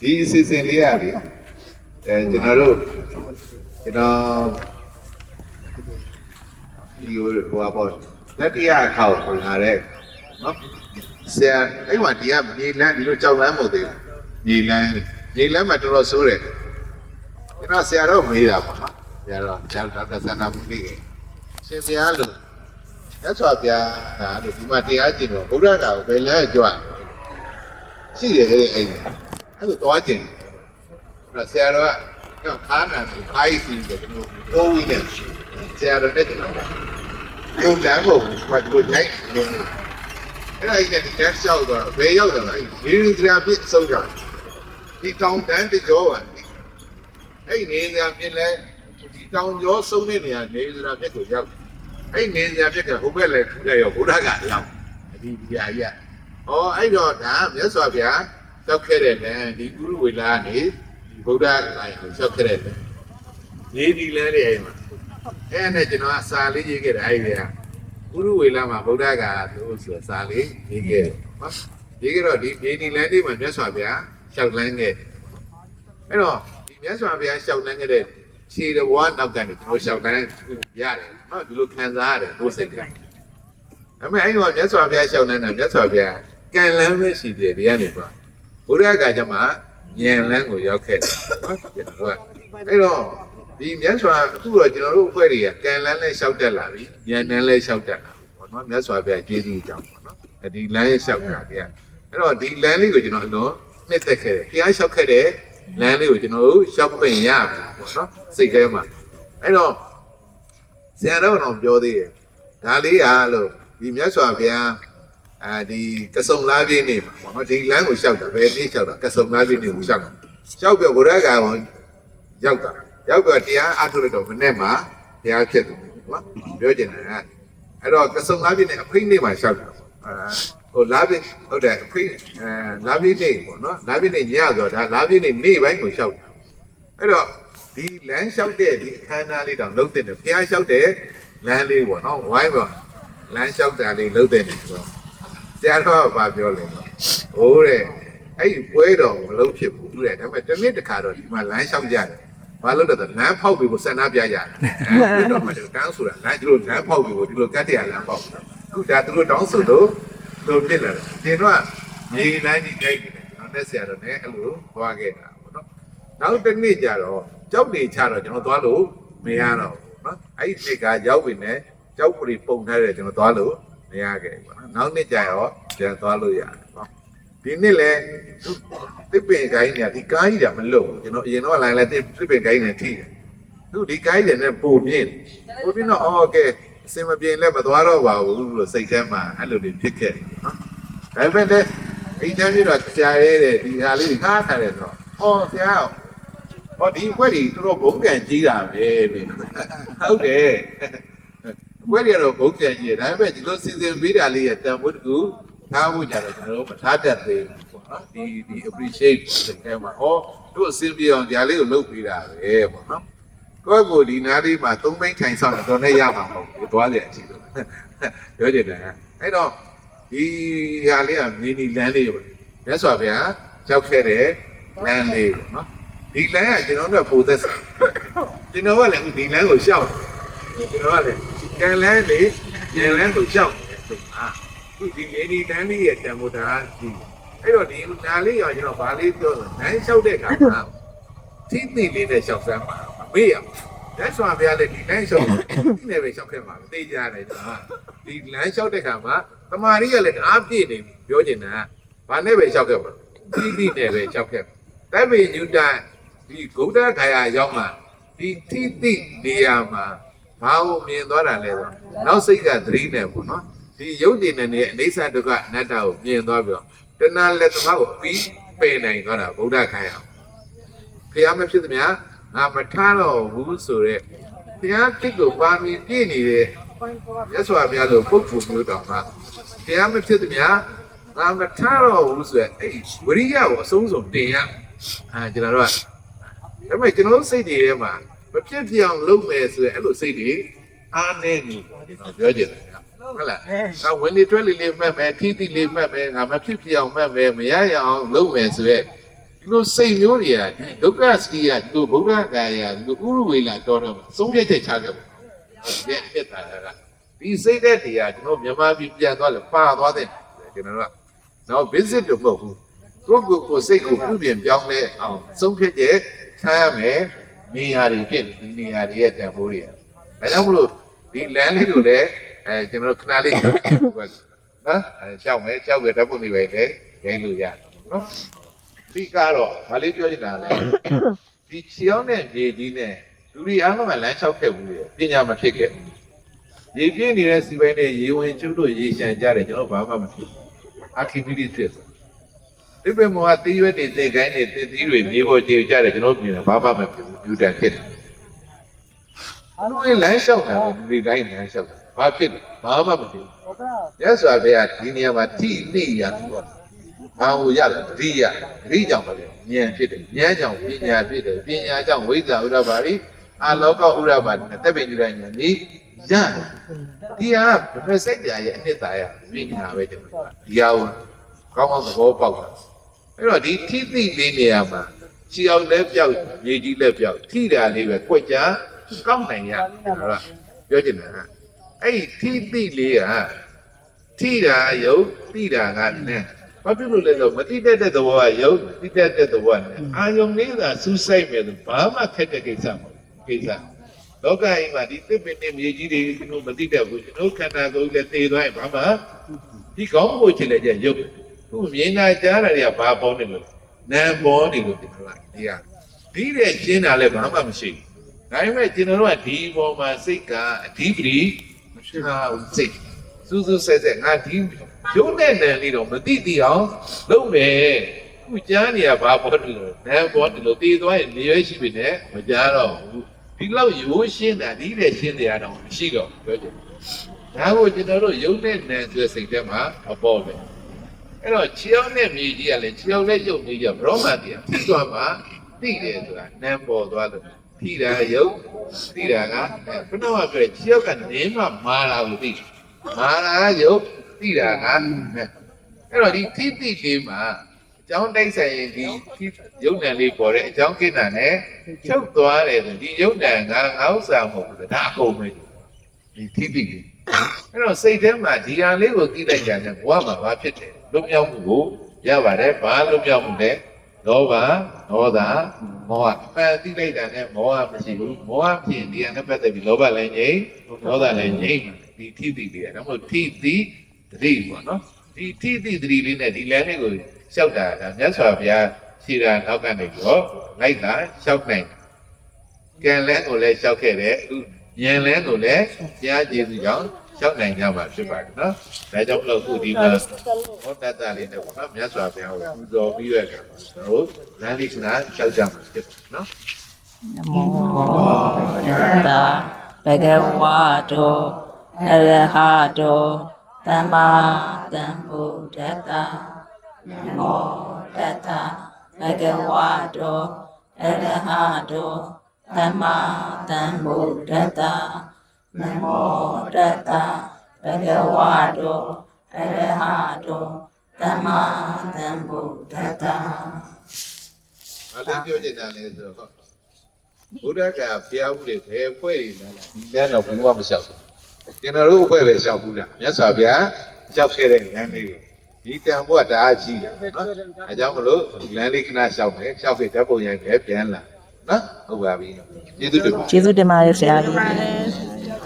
ဒီအစီအစဉ်လေးရတယ်အဲကျွန်တော်တို့ကျွန်တော်ဒီဟိုဟာပေါ့လက်တရားခေါက်ခေါ်လာတဲ့နော်ဆရာအဲ့မှာဒီကမြေလန်းဒီလိုကြောက်လန်းမဟုတ်သေးဘူးမြေလန်းမြေလန်းမှာတော်တော်ဆိုးတယ်ကျွန်တော်ဆရာတော့မေးတာပေါ့နော်ဆရာတော့ကျောင်းတော်သနာမကြီးရှင်ဆရာလို့ရသော်ဗျာဒါလို့ဒီမှာတရားကျင့်တော့ဘုရားကဘယ်လဲကြွရှိတယ်အဲ့ဒီအဲ့ဒီ အဲ့လိုသွားကျင့်တယ်ဆရာတော်ကခါနာကိုခိုင်းစီတယ်ကျွန်တော်တိုးဝီးတယ်ဆရာတော်နဲ့ကျွန်တော်ယုံတယ်ကိုဘာလို့ကြိုက်လဲအဲ့ဒါကြီးတဲ့တက်လျှောက်တော့ဘယ်ရောက်တော့လဲဒီရင်းစရာပြစ်ဆုံးကြဒီတောင်တန်းတကြောပါအဲ့ဒီနေစရာပြစ်လဲဒီတောင်ကျော်ဆုံးတဲ့နေရာနေစရာပြစ်ကိုရောက်အဲ့နေစရာပြစ်ကဟိုဘက်လဲခူးရရောဘုရားကလောက်ဒီဒီဟာကြီးဩအဲ့တော့ဒါမြတ်စွာဘုရား တောက်ခဲ့တဲ့လမ်းဒီကုရုဝေလာကနေဒီဗုဒ္ဓလိုင်းကိုလျှောက်ခဲ့တဲ့လမ်းနေဒီလမ်းတွေအဲ့မှာအဲ့နဲ့ကျွန်တော်ကစာလေးရေးခဲ့တယ်အဲ့ဒီကဥရဝေလာမှာဗုဒ္ဓကလို့ဆိုစာလေးရေးခဲ့တယ်နော်ရေးခဲ့တော့ဒီဒီဒီလမ်းလေးမှာမြတ်စွာဘုရားရှောက်လန်းခဲ့အဲ့တော့ဒီမြတ်စွာဘုရားရှောက်လန်းခဲ့တဲ့ခြေတော်ဝါနောက်ကနေကျွန်တော်ရှောက်လန်းရတယ်နော်ဒီလိုခံစားရတယ်ကိုယ်စိတ်ကဒါပေမဲ့အဲ့တော့မြတ်စွာဘုရားရှောက်လန်းတာမြတ်စွာဘုရားကံလန်းပဲရှိတယ်ဒီကနေပါ ဘုရားကကြမှာဉာဏ်လန်းကိုရောက်ခဲ့တယ်နော်ကျွန်တော်ကအဲ့တော့ဒီမြတ်စွာအခုတော့ကျွန်တော်တို့အဖွဲ့တွေကကံလန်းနဲ့ရှောက်တက်လာပြီဉာဏ်လန်းလည်းရှောက်တက်လာပြီပေါ့နော်မြတ်စွာဘုရားကျေးဇူးကြောင့်ပေါ့နော်ဒီလမ်းရဲ့ရှောက်တာကအဲ့တော့ဒီလမ်းလေးကိုကျွန်တော်အလွန်နှစ်သက်ခဲ့တယ်ဘုရားရှောက်ခဲ့တဲ့လမ်းလေးကိုကျွန်တော်တို့ရှောက်ခွင့်ရပြီပေါ့နော်စိတ်ထဲမှာအဲ့တော့ဆရာတော်တော်ပြောသေးတယ်ဒါလေးဟာလို့ဒီမြတ်စွာဘုရား အာဒီကစုံလားပြည့်နေမှာပေါ့နော်ဒီလမ်းကိုရှောက်တာဘယ်နည်းရှောက်တာကစုံလားပြည့်နေကိုရှောက်တာရှောက်ပြဘုရားကောင်ရောက်တာရောက်ပြတရားအထုရတော့မနေ့မှာဘုရားဖြစ်တယ်နော်ပြောချင်တယ်ကအဲ့တော့ကစုံလားပြည့်နေအဖိနေမှာရှောက်တာအာဟိုလာပြည့်ဟုတ်တယ်အဖိအဲလာပြည့်နေပေါ့နော်လာပြည့်နေညဆိုတော့ဒါလာပြည့်နေနေ့ပိုင်းကိုရှောက်တာအဲ့တော့ဒီလမ်းလျှောက်တဲ့ဒီအခမ်းအနားလေးတောင်လုံးတဲ့ဘုရားလျှောက်တဲ့လမ်းလေးပေါ့နော်ဝိုင်းပေါ့လမ်းလျှောက်တာလေးလုံးတဲ့နေဆိုတော့ ဆရာတော်ကပြောလဲတော့ဟိုးတဲ့အဲ့ဒီပွဲတော်မလုပ်ဖြစ်ဘူးတဲ့ဒါပေမဲ့တစ်နေ့တစ်ခါတော့ဒီမှာလမ်းလျှောက်ကြတယ်ဘာလို့လဲဆိုတော့လမ်းဖောက်ပြီးကိုစန္ဒပြကြတယ်အဲ့တော့မှတန်းဆိုတာလမ်းဒီလိုလမ်းဖောက်ပြီးကိုဒီလိုကတ်တရားလမ်းဖောက်ခုဒါသူတို့တောင်းဆိုလို့တို့ဖြစ်လာတယ်ဒီတော့မြေလမ်းကြီးကြိုက်တယ်ကျွန်တော်နဲ့ဆရာတော်နဲ့အဲ့လိုသွားခဲ့တာပေါ့နော်နောက်တစ်နေ့ကျတော့ကြောက်နေချတော့ကျွန်တော်သွားလို့မရတော့ဘူးနော်အဲ့ဒီနေ့ကရောက်ပြီနဲ့ကြောက်ပရီပုံထားတယ်ကျွန်တော်သွားလို့ မရခဲ့ဘူးပေါ့နော်နောက်နှစ်ကျရောပြန်သွားလို့ရတယ်နော်ဒီနှစ်လဲတစ်ပင်ကိုင်းညာဒီကိုင်းညာမလုံဘူးကျွန်တော်အရင်တော့လိုင်းလဲတစ်ပင်ကိုင်းညာထိတယ်သူဒီကိုင်းညာနဲ့ပုံပြင်းပုံပြင်းတော့အော်ကဲအစင်မပြေလဲမသွားတော့ပါဘူးလို့စိတ်ထဲမှာအဲ့လိုတွေဖြစ်ခဲ့တယ်နော်ဒါပေမဲ့လည်းအိမ်တန်းပြတော့ဆရာရဲတဲ့ဒီဟာလေးခါထားတယ်ဆိုတော့အော်ဆရာဟောဒီဘွဲ့ကြီးတော်တော်ဘုံကံကြီးတာပဲလို့ဟုတ်တယ် ဘွဲတွေကတော့ဘုတ်ကြံကြီးတယ်ဒါပေမဲ့ဒီလိုစီစဉ်ပေးတာလေးရဲ့တန်ဖိုးတကူထားဖို့ကြတော့ကျွန်တော်တို့မထားတတ်သေးဘူးပေါ့နော်ဒီဒီ appreciate တဲ့အဲမှာဟောတို့အစင်းပြေအောင်ဒီဟာလေးကိုလုပ်ပေးတာပဲပေါ့နော်ကိုယ့်ကိုဒီနားလေးမှာသုံးမိန်းထိုင်ဆောင်တော့လည်းရမှာမဟုတ်ဘူးသွားတယ်အချင်းတို့ပြောကြတယ်အဲ့တော့ဒီဟာလေးကမီနီလမ်းလေးပဲမြတ်စွာဘုရားကြောက်ခဲ့တဲ့လမ်းလေးပေါ့နော်ဒီလမ်းကကျွန်တော်တို့ပိုသက်ဆိုင်ကျွန်တော်ကလည်းဒီလမ်းကိုရှောက်တယ်ကျွန်တော်ကလည်း ကံလန်းလေကံလန်းကိုကြောက်တယ်ဆိုအာဒီဒီလေဒီတန်းလေးရဲ့တန်ဖိုးတာဒီအဲ့တော့ဒီဒါလေးရောကျွန်တော်ဗာလေးပြောဆိုနိုင်လျှောက်တဲ့ခါမှာသိသိလေးနဲ့လျှောက်စမ်းပါမေးရလက်စွာဘုရားလည်းဒီလမ်းလျှောက်ဒီနဲ့ပဲလျှောက်ခဲ့မှာသိကြတယ်ကွာဒီလမ်းလျှောက်တဲ့ခါမှာတမာရီကလည်းအားပြည့်နေပြီပြောချင်တာဘာနဲ့ပဲလျှောက်ခဲ့မှာသိသိနဲ့ပဲလျှောက်ခဲ့တိုက်ပေညူတန်ဒီဂုဒ္ဓခါယာရောက်မှာဒီသိသိနေရာမှာ ဘာကိုမြင်သွားတာလဲဆိုနောက်စိတ်ကသတိနဲ့ပေါ့နော်ဒီယုတ်တည်နေတဲ့အိဋ္ဌဒုက္ခအနတ္တကိုမြင်သွားပြီးတော့တဏှာလက်သမားကိုပြီးပယ်နိုင်သွားတာဗုဒ္ဓခိုင်းအောင်ဘုရားမဖြစ်သမျှငါမထားတော့ဘူးဆိုတော့ဘုရားတိတ်ကိုပါမီပြည့်နေတဲ့ရသော်ဘုရားလိုပုဂ္ဂိုလ်မျိုးတော်မှာဘုရားမဖြစ်သမျှငါမထားတော့ဘူးဆိုရယ်အဲ့ဝရိယကိုအဆုံးစုံတင်ရအာကျွန်တော်တို့ကဒါပေမဲ့ကျွန်တော်တို့စိတ်တွေထဲမှာ မဖြစ်ပြအောင်လုပ်မယ်ဆိုရင်အဲ့လိုစိတ်တွေအားနေနေကျွန်တော်ပြောကြတယ်ဟုတ်လားငါဝင်နေတွဲလေးလေးမှတ်မယ်ထိတိလေးမှတ်မယ်ငါမဖြစ်ပြအောင်မှတ်မယ်မရရအောင်လုပ်မယ်ဆိုရင်ဒဒီလိုစိတ်မျိုးတွေကဒီဒုက္ခစတိယဒီလိုဗုဒ္ဓဂါယာဒီလိုဥရဝေလာတော်တော့သုံးပြချက်ချခဲ့တယ်ဒီအဖြစ်တာကဒီစိတ်တဲ့တရားကျွန်တော်မြန်မာပြည်ပြန်သွားလဲပါသွားတယ်ကျွန်တော်ကတော့ visit တော့မဟုတ်ဘူးကိုယ့်ကိုယ်ကိုယ်စိတ်ကိုပြုပြင်ပြောင်းလဲအောင်သုံးဖြစ်ချက်ချမ်းရမယ် နေရာတွေဖြစ်ဒီနေရာတွေရဲ့တန်ဖိုးတွေဒါကြောင့်မလို့ဒီလမ်းလေးကိုလည်းအဲကျွန်တော်ခဏလေးနော်အဲရှောက်မယ်ရှောက်ပြီးဓာတ်ပုံတွေပဲလေဂိမ်းလို့ရတယ်နော်ဒီကတော့မလေးပြောချင်တာလေဒီချီအောင်တဲ့မြေကြီးနဲ့လူတွေအားလုံးကလမ်းလျှောက်ခဲ့ဘူးလေပညာမဖြစ်ခဲ့ဘူးရေပြင်းနေတဲ့စီပိုင်းနဲ့ရေဝင်ကျွတ်တို့ရေရှမ်းကြတယ်ကျွန်တော်ဘာမှမဖြစ်ဘူးအခီမီလီဖြ စ်ဒီပေမောအသေးရွက်တွေတေခိုင်းနေတေသီးတွေမြေပေါ်ကျေကြတယ်ကျွန်တော်မြင်တယ်ဘာမှမဖြစ်ဘူးယူတန်ဖြစ်တယ်အားလုံးလမ်းလျှောက်တာလူတွေတိုင်းလမ်းလျှောက်တာဘာဖြစ်လဲဘာမှမဖြစ်ဘူးရသော်ဘုရားဒီနေရာမှာထိနေရတော့ဘာကိုရလဲတတိယတတိကြောင့်ပဲဉာဏ်ဖြစ်တယ်ဉာဏ်ကြောင့်ပညာဖြစ်တယ်ပညာကြောင့်ဝိဇ္ဇာဥရပါရိအာလောကဥရပါရိနဲ့တက်ပင်ကြတိုင်းဉာဏ်ဤရတယ်ဒီဟာဘယ်စိတ်တရားရဲ့အနှစ်သာရပညာပဲကျွန်တော်ဒီဟာကိုကောင်းကောင်းသဘောပေါက်တာ အဲ့တော့ဒီထိသိလေးနေရာမှာခြေအောင်လည်းပြောက်မြေကြီးလည်းပြောက်ထိတာလေးပဲကြွက်ကြကောင်းနိုင်ရကျွန်တော်ကပြောချင်တာကအဲ့ဒီထိသိလေးကထိတာယုတ်သိတာကနဲ့ဘာဖြစ်လို့လဲဆိုမသိတတ်တဲ့သဘောကယုတ်သိတတ်တဲ့သဘောကနဲ့အာယုံလေးသာစူးစိုက်မယ်ဆိုဘာမှခက်တဲ့ကိစ္စမဟုတ်ဘူးကိစ္စလောကကြီးမှာဒီသစ်ပင်နဲ့မြေကြီးတွေကျွန်တော်မသိတတ်ဘူးကျွန်တော်ခန္ဓာကိုယ်လည်းသိသွားရင်ဘာမှဒီကောင်းဖို့ချင်တဲ့ကြယုတ် ခုမြင်တာကြားတာတွေကဘာပေါ်နေလို့နာပေါ်နေလို့ကျွန်တော်ကဒီဟာဒီတဲ့ရှင်းတာလည်းဘာမှမရှိဘူးဒါပေမဲ့ကျွန်တော်တို့ကဒီပေါ်မှာစိတ်ကအဓိပတိမရှိတာစိတ်စူးစူးဆဲဆဲငါဒီရုံးတဲ့နံလေးတော့မသိသိအောင်လုပ်မယ်ခုကြားနေရဘာပေါ်တယ်လို့နံပေါ်တယ်လို့တည်သွားရင်နေရွေးရှိပြီနဲ့မကြားတော့ဘူးဒီလောက်ရိုးရှင်းတာဒီတဲ့ရှင်းတရားတော့မရှိတော့ဘူးပြောချင်ဒါကိုကျွန်တော်တို့ရုံးတဲ့နံဆိုတဲ့စိတ်ထဲမှာအပေါ်ပဲ အဲ့တော့ခြေအောင်နဲ့မြေကြီးကလည်းခြေအောင်နဲ့ရုပ်မြေကြီးကဘရောမတရားသိသွားမှသိတယ်ဆိုတာနံပေါ်သွားတယ်ထိတာရုပ်သိတာကခုနကပြောတဲ့ခြေအောင်ကနေမှမာတာကိုသိတယ်မာရာယုတ်သိတာကနဲ့အဲ့တော့ဒီသိသိလေးမှာအကြောင်းတိုက်ဆိုင်ရင်ဒီယုတ်နံလေးပေါ်တဲ့အကြောင်းကိစ္စနဲ့ချုပ်သွားတယ်ဆိုဒီယုတ်နံကငါဥစ္စာမဟုတ်ဘူးဒါအကုန်ပဲဒီသိသိလေး အဲ့တော့စိတ်ထဲမှာဒီဟာလေးကိုသိလိုက်ကြတယ်ဘဝမှာဘာဖြစ်တယ်လွတ်မြောက်မှုကိုရပါတယ်ဘာလွတ်မြောက်မှုလဲလောဘဒေါသမောဟအဲသိလိုက်တာနဲ့မောဟမရှိဘူးမောဟဖြစ်ရင်ဒီဟာနဲ့ပတ်သက်ပြီးလောဘလည်းငြိမ်းဒေါသလည်းငြိမ်းဒီထိတိလေးဒါမှမဟုတ်ထိတိတတိပေါ့နော်ဒီထိတိတတိလေးနဲ့ဒီလမ်းလေးကိုလျှောက်တာဒါမြတ်စွာဘုရားခြေရာနောက်ကနေပြီးတော့လိုက်တာလျှောက်နိုင်ကံလန်းကိုလည်းလျှောက်ခဲ့တယ်အခု ဉာဏ်လန်းကိုလည်းဘုရားကျေးဇူးကြောင့်လျှောက်နိုင်ကြမှာဖြစ်ပါတယ်နော်ဒါကြောင့်မလို့အခုဒီမှာဟောတတ်တာလေးနဲ့ပေါ့နော်မြတ်စွာဘုရားကိုပူဇော်ပြီးရကြပါကျွန်တော်တို့လမ်းလေးကနာလျှောက်ကြမှာဖြစ်ပါတယ်နော်နမောတတဘဂဝါတောအရဟတောသမ္မာသမ္ဗုဒ္ဓတ္တနမောတတဘဂဝါတောအရဟတော သမ္မာသမ္ဗုဒ္ဓတ္တနမောတတဘဂဝါတောအရဟတောသမ္မာသမ္ဗုဒ္ဓတ္တ။ဘာလဲပြောချင်တာလဲဆိုတော့ဘုရားကဘုရားဦးတွေဘယ်ဖွဲ့တွေလဲဒီလမ်းတော့ဘယ်မှမလျှောက်ဘူး။ကျွန်တော်တို့အဖွဲ့ပဲလျှောက်ဘူးလား။မြတ်စွာဘုရားလျှောက်ခဲ့တဲ့လမ်းလေးကိုဒီတန်ဖို့ကတအားကြီးတယ်နော်။အဲကြောင့်မလို့ဒီလမ်းလေးခဏလျှောက်မယ်။လျှောက်ခဲ့ဓာတ်ပုံရိုက်ပဲပြန်လာ။ နော်ဟုတ်ပါပြီ။ကျေးဇူးတင်ပါကျေးဇူးတင်ပါတယ်ဆရာကြီး ပါတယ်